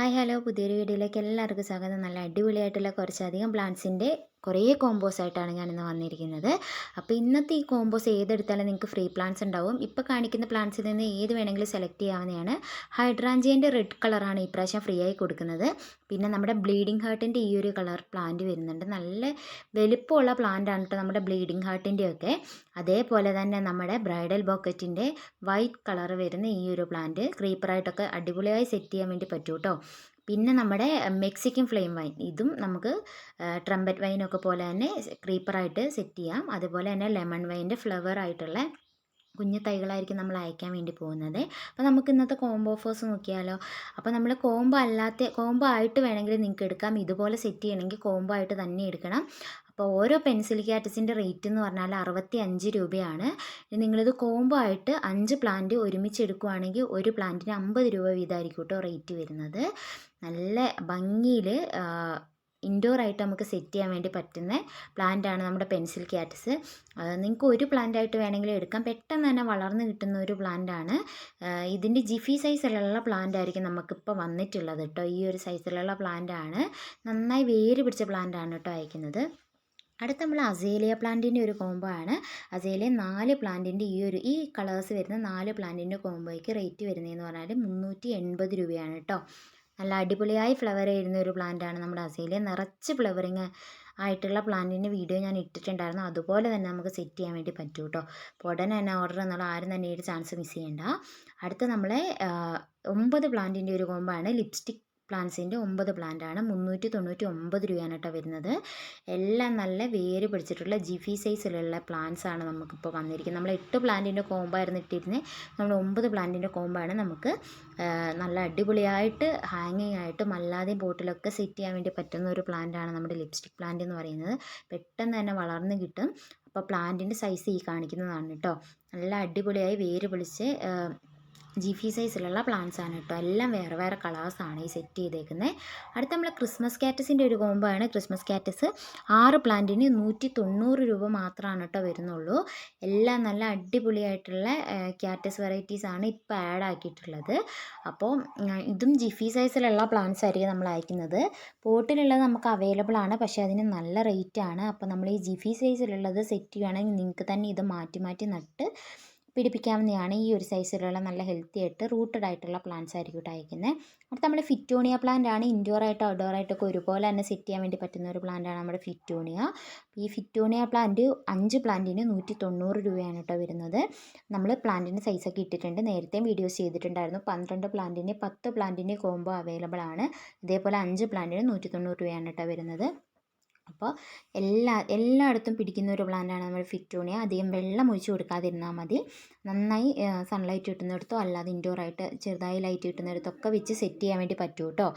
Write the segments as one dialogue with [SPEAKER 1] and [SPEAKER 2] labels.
[SPEAKER 1] Hi hello. പുതിയൊരു വീഡിയോയിലേക്ക് എല്ലാവർക്കും സ്വാഗതം. നല്ല അടിപൊളിയായിട്ടുള്ള കുറച്ചധികം പ്ലാന്റ്സിന്റെ കുറേ കോമ്പോസ് ആയിട്ടാണ് ഞാനിന്ന് വന്നിരിക്കുന്നത്. അപ്പോൾ ഇന്നത്തെ ഈ കോമ്പോസ് ഏതെടുത്താലും നിങ്ങൾക്ക് ഫ്രീ പ്ലാന്റ്സ് ഉണ്ടാവും. ഇപ്പോൾ കാണിക്കുന്ന പ്ലാന്റ്സിൽ നിന്ന് ഏത് വേണമെങ്കിലും സെലക്ട് ചെയ്യാവുന്നതാണ്. ഹൈഡ്രാഞ്ചിയന്റെ റെഡ് കളറാണ് ഇപ്രാവശ്യം ഫ്രീ ആയി കൊടുക്കുന്നത്. പിന്നെ നമ്മുടെ ബ്ലീഡിംഗ് ഹാർട്ടിന്റെ ഈ ഒരു കളർ പ്ലാന്റ് വരുന്നുണ്ട്. നല്ല വലിപ്പമുള്ള ആണ് കേട്ടോ നമ്മുടെ ബ്ലീഡിംഗ് ഹാർട്ടിന്റെ ഒക്കെ. അതേപോലെ തന്നെ നമ്മുടെ ബ്രൈഡൽ ബോക്കറ്റിന്റെ വൈറ്റ് കളർ വരുന്ന ഈ ഒരു പ്ലാന്റ് ക്രീപ്പറായിട്ടൊക്കെ അടിപൊളിയായി സെറ്റ് ചെയ്യാൻ വേണ്ടി പറ്റൂ കേട്ടോ പിന്നെ നമ്മുടെ മെക്സിക്കൻ ഫ്ലെയിം വൈൻ. ഇതും നമുക്ക് ട്രംപറ്റ് വൈനൊക്കെ പോലെ തന്നെ ക്രീപ്പറായിട്ട് സെറ്റ് ചെയ്യാം. അതുപോലെ തന്നെ ലെമൺ വൈന്റെ ഫ്ലവർ ആയിട്ടുള്ള കുഞ്ഞു തൈകളായിരിക്കും നമ്മൾ അയക്കാൻ വേണ്ടി പോകുന്നത്. അപ്പോൾ നമുക്ക് ഇന്നത്തെ കോംബോ ഓഫേഴ്സ് നോക്കിയാലോ? അപ്പോൾ നമ്മൾ കോംബോ അല്ലാത്ത കോംബോ ആയിട്ട് വേണമെങ്കിൽ നിങ്ങൾക്ക് എടുക്കാം. ഇതുപോലെ സെറ്റ് ചെയ്യണമെങ്കിൽ കോംബോ ആയിട്ട് തന്നെ എടുക്കണം. അപ്പോൾ ഓരോ പെൻസിൽ ക്യാറ്റസിന്റെ റേറ്റ് എന്ന് പറഞ്ഞാൽ അറുപത്തി അഞ്ച് രൂപയാണ്. നിങ്ങളിത് കോംബോ ആയിട്ട് അഞ്ച് പ്ലാന്റ് ഒരുമിച്ച് എടുക്കുവാണെങ്കിൽ ഒരു പ്ലാന്റിന് അമ്പത് രൂപ വീതമായിരിക്കും കേട്ടോ റേറ്റ് വരുന്നത്. നല്ല ഭംഗിയിൽ ഇൻഡോർ ആയിട്ട് നമുക്ക് സെറ്റ് ചെയ്യാൻ വേണ്ടി പറ്റുന്ന പ്ലാന്റ് ആണ് നമ്മുടെ പെൻസിൽ ക്യാറ്റസ് നിങ്ങൾക്ക് ഒരു പ്ലാന്റ് ആയിട്ട് വേണമെങ്കിൽ എടുക്കാം. പെട്ടെന്ന് തന്നെ വളർന്നു കിട്ടുന്ന ഒരു പ്ലാന്റ് ആണ്. ഇതിന്റെ ജിഫി സൈസിലുള്ള പ്ലാന്റ് ആയിരിക്കും നമുക്കിപ്പോൾ വന്നിട്ടുള്ളത് കേട്ടോ ഈ ഒരു സൈസിലുള്ള പ്ലാന്റ് ആണ്. നന്നായി വേര് പിടിച്ച പ്ലാന്റ് ആണ് കേട്ടോ അയക്കുന്നത്. അടുത്ത നമ്മൾ അസേലിയ പ്ലാന്റിന്റെ ഒരു കോംബോ ആണ്. അസേലിയ നാല് പ്ലാന്റിന്റെ ഈ ഒരു ഈ കളേഴ്സ് വരുന്ന നാല് പ്ലാന്റിന്റെ കോംബോയ്ക്ക് റേറ്റ് വരുന്നതെന്ന് പറഞ്ഞാൽ മുന്നൂറ്റി എൺപത് രൂപയാണ് കേട്ടോ നല്ല അടിപൊളിയായി ഫ്ലവർ ചെയ്യുന്ന ഒരു പ്ലാന്റാണ് നമ്മുടെ അസേലിയ നിറച്ച് ഫ്ലവറിങ് ആയിട്ടുള്ള പ്ലാന്റിന്റെ വീഡിയോ ഞാൻ ഇട്ടിട്ടുണ്ടായിരുന്നു. അതുപോലെ തന്നെ നമുക്ക് സെറ്റ് ചെയ്യാൻ വേണ്ടി പറ്റും കേട്ടോ അപ്പോൾ ഉടനെ തന്നെ ഓർഡർ എന്നുള്ള ആരും തന്നെ ഒരു ചാൻസ് മിസ് ചെയ്യണ്ട. അടുത്ത നമ്മളെ ഒമ്പത് പ്ലാന്റിന്റെ ഒരു കോമ്പാണ് ലിപ്സ്റ്റിക് പ്ലാന്റ്സിന്റെ ഒമ്പത് പ്ലാന്റാണ്. മുന്നൂറ്റി തൊണ്ണൂറ്റി ഒമ്പത് രൂപയാണ് കേട്ടോ വരുന്നത്. എല്ലാം നല്ല വേര് പിടിച്ചിട്ടുള്ള ജിഫി സൈസിലുള്ള പ്ലാന്റ്സ് ആണ് നമുക്കിപ്പോൾ വന്നിരിക്കുന്നത്. നമ്മൾ എട്ട് പ്ലാന്റിന്റെ കോമ്പായിരുന്നു ഇട്ടിരുന്നത് നമ്മൾ ഒമ്പത് പ്ലാന്റിന്റെ കോമ്പാണ് നമുക്ക് നല്ല അടിപൊളിയായിട്ട് ഹാങ്ങിങ് ആയിട്ടും അല്ലാതെയും ബോട്ടിലൊക്കെ സെറ്റ് ചെയ്യാൻ വേണ്ടി പറ്റുന്ന ഒരു പ്ലാന്റാണ് നമ്മുടെ ലിപ്സ്റ്റിക് പ്ലാന്റ് എന്ന് പറയുന്നത്. പെട്ടെന്ന് തന്നെ വളർന്ന് കിട്ടും. അപ്പോൾ പ്ലാന്റിന്റെ സൈസ് ഈ കാണിക്കുന്നതാണ് കേട്ടോ. നല്ല അടിപൊളിയായി വേര് പിടിച്ച് ജിഫി സൈസിലുള്ള പ്ലാന്റ്സ് ആണ് കേട്ടോ എല്ലാം വേറെ വേറെ കളേഴ്സാണ് ഈ സെറ്റ് ചെയ്തേക്കുന്നത് അടുത്ത നമ്മൾ ക്രിസ്മസ് കാറ്റസിന്റെ ഒരു കോംബോ ആണ്. ക്രിസ്മസ് കാറ്റസ് ആറ് പ്ലാന്റിന് നൂറ്റി തൊണ്ണൂറ് രൂപ മാത്രമാണ് കേട്ടോ വരുന്നുള്ളൂ. എല്ലാം നല്ല അടിപൊളിയായിട്ടുള്ള കാറ്റസ് വെറൈറ്റീസ് ആണ് ഇപ്പോൾ ആഡ് ആക്കിയിട്ടുള്ളത്. അപ്പോൾ ഇതും ജിഫി സൈസിലുള്ള പ്ലാന്റ്സ് ആയിരിക്കും നമ്മൾ അയക്കുന്നത്. പോട്ടിലുള്ളത് നമുക്ക് അവൈലബിൾ ആണ്. പക്ഷേ അതിന് നല്ല റേറ്റ് ആണ്. അപ്പോൾ നമ്മൾ ഈ ജിഫി സൈസിലുള്ളത് സെറ്റ് ചെയ്യുകയാണെങ്കിൽ നിങ്ങൾക്ക് തന്നെ ഇത് മാറ്റി മാറ്റി നട്ട് പിടിപ്പിക്കാവുന്നതാണ് ഈ ഒരു സൈസിലുള്ള നല്ല ഹെൽത്തി ആയിട്ട് റൂട്ടഡ് ആയിട്ടുള്ള പ്ലാന്റ്സ് ആയിരിക്കും അയക്കുന്നത് അടുത്ത നമ്മുടെ ഫിറ്റോണിയ പ്ലാന്റ് ആണ്. ഇൻഡോർ ആയിട്ടോ ഔട്ട്ഡോർ ആയിട്ടൊക്കെ ഒരുപോലെ തന്നെ സെറ്റ് ചെയ്യാൻ വേണ്ടി പറ്റുന്ന ഒരു പ്ലാന്റ് ആണ് നമ്മുടെ ഫിറ്റോണിയ ഈ ഫിറ്റോണിയ പ്ലാന്റ് അഞ്ച് പ്ലാന്റിന് നൂറ്റി തൊണ്ണൂറ് രൂപയാണ് കേട്ടോ വരുന്നത്. നമ്മൾ പ്ലാന്റിന്റെ സൈസൊക്കെ ഇട്ടിട്ടുണ്ട്. നേരത്തെയും വീഡിയോസ് ചെയ്തിട്ടുണ്ടായിരുന്നു. പന്ത്രണ്ട് പ്ലാന്റിന് പത്ത് പ്ലാന്റിന്റെ കോംബോ അവൈലബിൾ ആണ്. ഇതേപോലെ അഞ്ച് പ്ലാന്റിന് നൂറ്റി തൊണ്ണൂറ് രൂപയാണ് കേട്ടോ വരുന്നത്. അപ്പോൾ എല്ലാ എല്ലായിടത്തും പിടിക്കുന്ന ഒരു പ്ലാന്റാണ് നമ്മൾ ഫിറ്റോണിയ അധികം വെള്ളം ഒഴിച്ച് കൊടുക്കാതിരുന്നാൽ മതി. നന്നായി സൺലൈറ്റ് കിട്ടുന്നിടത്തോ അല്ലാതെ ഇൻഡോറായിട്ട് ചെറുതായി ലൈറ്റ് കിട്ടുന്നിടത്തൊക്കെ വെച്ച് സെറ്റ് ചെയ്യാൻ വേണ്ടി പറ്റും കേട്ടോ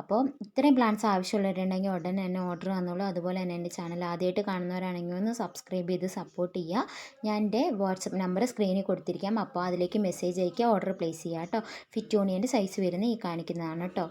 [SPEAKER 1] അപ്പോൾ ഇത്രയും പ്ലാന്റ്സ് ആവശ്യമുള്ളവരുണ്ടെങ്കിൽ ഉടനെ തന്നെ ഓർഡർ തന്നോളൂ അതുപോലെ തന്നെ എന്റെ ചാനൽ ആദ്യമായിട്ട് കാണുന്നവരാണെങ്കിൽ ഒന്ന് സബ്സ്ക്രൈബ് ചെയ്ത് സപ്പോർട്ട് ചെയ്യുക. ഞാൻ എന്റെ വാട്സപ്പ് നമ്പർ സ്ക്രീനിൽ കൊടുത്തിരിക്കാം. അപ്പോൾ അതിലേക്ക് മെസ്സേജ് അയക്കുക ഓർഡർ പ്ലേസ് ചെയ്യുക കേട്ടോ ഫിറ്റോണിയന്റെ സൈസ് വരുന്ന ഈ കാണിക്കുന്നതാണ് കേട്ടോ